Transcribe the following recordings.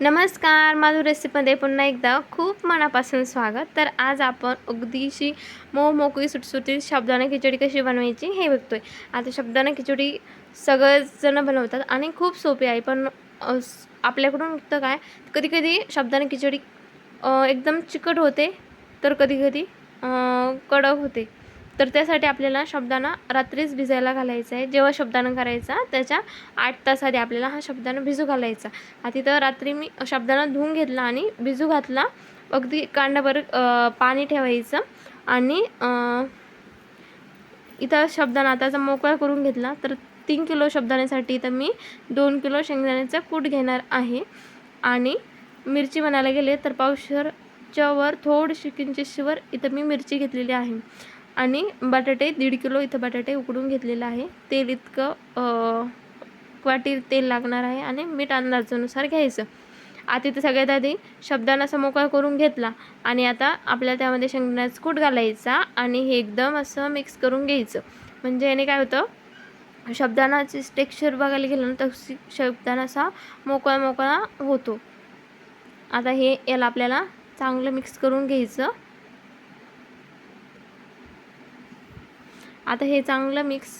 नमस्कार माझं रेसिपीमध्ये पुन्हा एकदा खूप मनापासून स्वागत. तर आज आपण अगदीशी मऊ मोकळी सुटसुटीत शब्दाने खिचडी कशी बनवायची हे बघतोय. आता शब्दाने खिचडी सगळेजणं बनवतात आणि खूप सोपी आहे पण आपल्याकडून तर काय? कधी कधी शब्दाने खिचडी एकदम चिकट होते तर कधी कधी कडक होते. तर त्यासाठी आपल्याला शब्दांना रात्रीच भिजायला घालायचं आहे. जेव्हा शब्दानं करायचा त्याच्या आठ तास आधी आपल्याला हा शब्दानं भिजू घालायचा. आता तिथं रात्री मी शब्दानं धुवून घेतला आणि भिजू घातला. अगदी कांडाभर पाणी ठेवायचं आणि इथं शब्दानं आताचा मोकळा करून घेतला तर तीन किलो शब्दाण्यासाठी इथं मी दोन किलो शेंगदाण्याचा कूट घेणार आहे. आणि मिरची म्हणायला गेले तर पावशरच्या वर थोडीशी किंचितशीवर इथं मी मिरची घेतलेली आहे. आणि बटाटे दीड किलो इथं बटाटे उकडून घेतलेलं आहे. तेल इतकं क्वाटीर वाटी तेल लागणार आहे आणि मीठ अंदाजानुसार घ्यायचं. आता इथं सगळ्यात आधी शब्दांना असं मोकळा करून घेतला आणि आता आपल्याला त्यामध्ये शेंगदाण्याचा कूट घालायचा आणि हे एकदम असं मिक्स करून घ्यायचं. म्हणजे याने काय होतं? शब्दानाचे टेक्स्चर बघायला गेलं ना तर शी- शब्दाना असा मोकळा मोकळा होतो. आता हे याला आपल्याला चांगलं मिक्स करून घ्यायचं. आता हे चांगलं मिक्स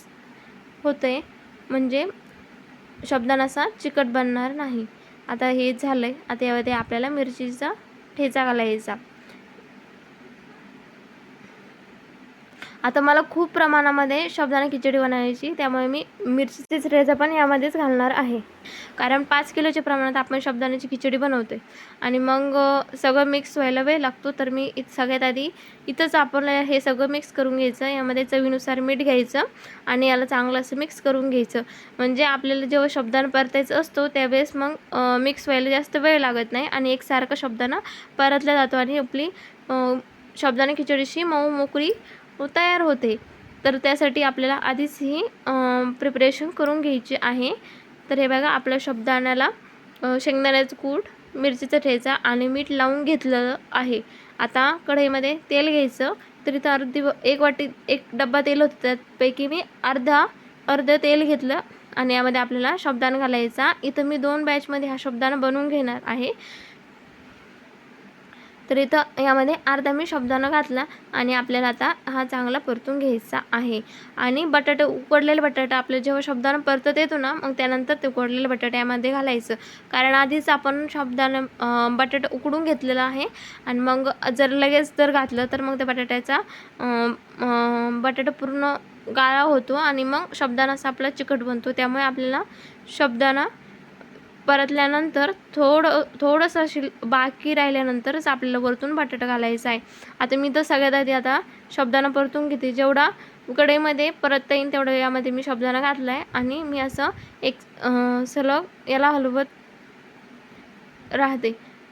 होतं आहे म्हणजे शब्दान असा चिकट बनणार नाही. आता हे झालं आहे आता यामध्ये आपल्याला मिरचीचा ठेचा घालायचा. आता मला खूप प्रमाणामध्ये शब्दाने खिचडी बनवायची त्यामुळे मी मिरची ठेचा पण यामध्येच घालणार आहे. कारण पाच किलोच्या प्रमाणात आपण शब्दाण्याची खिचडी बनवतोय. आणि मग सगळं मिक्स व्हायला वेळ लागतो तर मी इत सगळ्यात आधी इथंच आपण हे सगळं मिक्स करून घ्यायचं. यामध्ये चवीनुसार मीठ घ्यायचं आणि याला चांगलं असं मिक्स करून घ्यायचं. म्हणजे आपल्याला जेव्हा शब्दानं परतायचं असतो त्यावेळेस मग मिक्स व्हायला जास्त वेळ लागत नाही आणि एकसारखं शब्दानं परतला जातो आणि आपली शब्दाने खिचडीशी मऊ मोकळी तयार होते. तर त्यासाठी आपल्याला आधीच ही प्रिपरेशन करून घ्यायची आहे. तर हे बघा आपल्या शब्दाण्याला शेंगदाण्याचं कूट मिरचीचा ठेचा आणि मीठ लावून घेतलं आहे. आता कढईमध्ये तेल घ्यायचं. तर इथं अर्धी एक वाटी एक डब्बा तेल होतं. त्यापैकी मी अर्धा अर्ध तेल घेतलं आणि यामध्ये आपल्याला शब्दान घालायचा. इथं मी दोन बॅचमध्ये हा शब्दान बनवून घेणार आहे. तर इथं यामध्ये अर्धा मी शब्दानं घातला आणि आपल्याला आता हा चांगला परतून घ्यायचा आहे. आणि बटाटे उकडलेले बटाटे आपले जेव्हा शब्दानं परतत येतो ना मग त्यानंतर ते उकडलेले बटाटे यामध्ये घालायचं. कारण आधीच आपण शब्दानं बटाटा उकडून घेतलेला आहे आणि मग जर लगेच जर घातलं तर मग त्या बटाट्याचा बटाटा पूर्ण गाळा होतो आणि मग शब्दानं असा आपला चिकट बनतो. त्यामुळे आपल्याला शब्दांना परतल्यानंतर थोडं थोडंसं अशी बाकी राहिल्यानंतरच आपल्याला वरतून बटाटा घालायचा आहे. आता मी तर सगळ्यात आधी आता शब्दानं परतून घेते. जेवढा कढईमध्ये परतता येईल तेवढं यामध्ये मी शब्दांना घातला आहे आणि मी असं एक सलग याला हलवत राहते.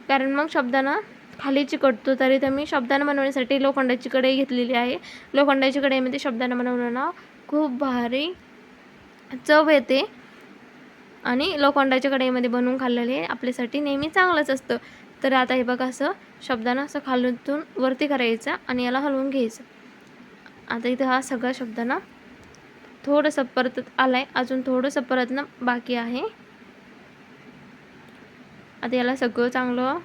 कारण मग शब्दांना खाली चिकटतो तरी तर मी शब्दानं बनवण्यासाठी लोखंडाची कढई घेतलेली आहे. लोखंडाची कढईमध्ये शब्दांना बनवणं खूप भारी चव येते. आणि लोखंडाच्या कढईमध्ये बनवून खाल्लेले आपल्यासाठी नेहमी चांगलंच असतं. तर आता हे बघा असं शब्दानं असं खालून वरती करायचं आणि याला हलवून घ्यायचं. आता इथं हा सगळा शब्दांना थोडंसं परतत आला आहे अजून थोडंसं परतणं बाकी आहे. आता याला सगळं चांगलं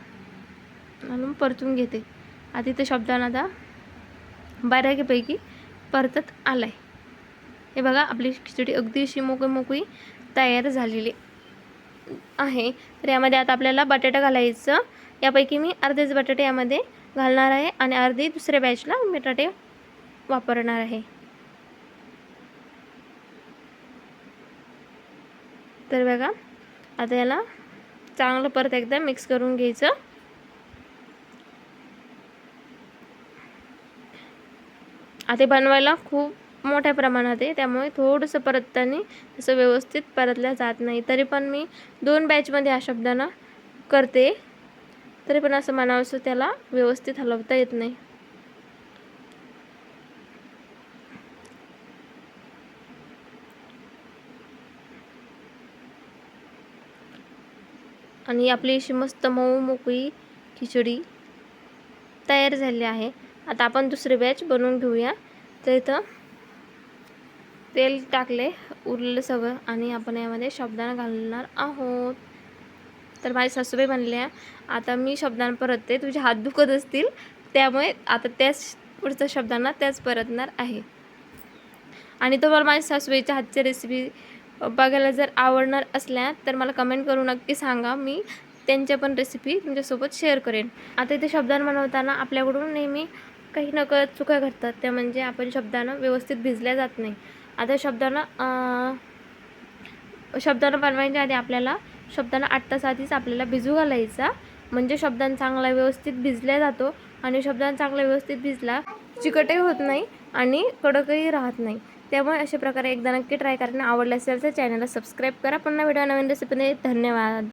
घालून परतून घेते. आता इथं शब्दांना आता बऱ्यापैकी परतत आला आहे हे बघा आपली खिचडी अगदी अशी मोकळी मोकळी तयार झालेली आहे. तर यामध्ये आता आपल्याला बटाटा घालायचं. यापैकी मी अर्धेच बटाटे यामध्ये घालणार आहे आणि अर्धे दुसऱ्या बॅचला बटाटे वापरणार आहे. तर बघा आता याला चांगलं परत एकदा मिक्स करून घ्यायचं. आता बनवायला खूप मोठ्या प्रमाणात आहे. त्यामुळे थोडंसं परतताना तसं व्यवस्थित परतल्या जात नाही. तरी पण मी दोन बॅचमध्ये हा शब्दांना करते. तरी पण असं म्हणावंसं त्याला व्यवस्थित हलवता येत नाही. आणि आपली अशी मस्त मऊ मोकळी खिचडी तयार झाली आहे. आता आपण दुसरी बॅच बनवून घेऊया. तर इथं तेल टाकले उरलेलं सगळं आणि आपण यामध्ये शब्दांना घालणार आहोत. तर माझे सासूबाई म्हणल्या आता मी शब्दांना परतते. तुझे हात दुखत असतील त्यामुळे आता त्याच पुढच्या शब्दांना त्याच परतणार आहे. आणि तुम्हाला माझ्या सासूबाईच्या हातची रेसिपी बघायला जर आवडणार असल्या तर मला कमेंट करून नक्की सांगा. मी त्यांच्या पण रेसिपी तुमच्यासोबत शेअर करेन. आता इथे शब्दान बनवताना आपल्याकडून नेहमी काही नकळत चुका घडतात. त्या म्हणजे आपण शब्दानं व्यवस्थित भिजल्या जात नाही. आता शब्दानं शब्दानं बनवायच्या आधी आपल्याला शब्दांना आठ तास आधीच आपल्याला भिजू घालायचा. म्हणजे शब्दांना चांगला व्यवस्थित भिजल्या जातो आणि शब्दांना चांगला व्यवस्थित भिजला चिकटही होत नाही आणि कडकही राहत नाही. त्यामुळे अशा प्रकारे एकदा नक्की ट्राय करणं आवडलं असेल तर चॅनलला सबस्क्राईब करा. पुन्हा व्हिडिओ नवीन रेसिपीने धन्यवाद.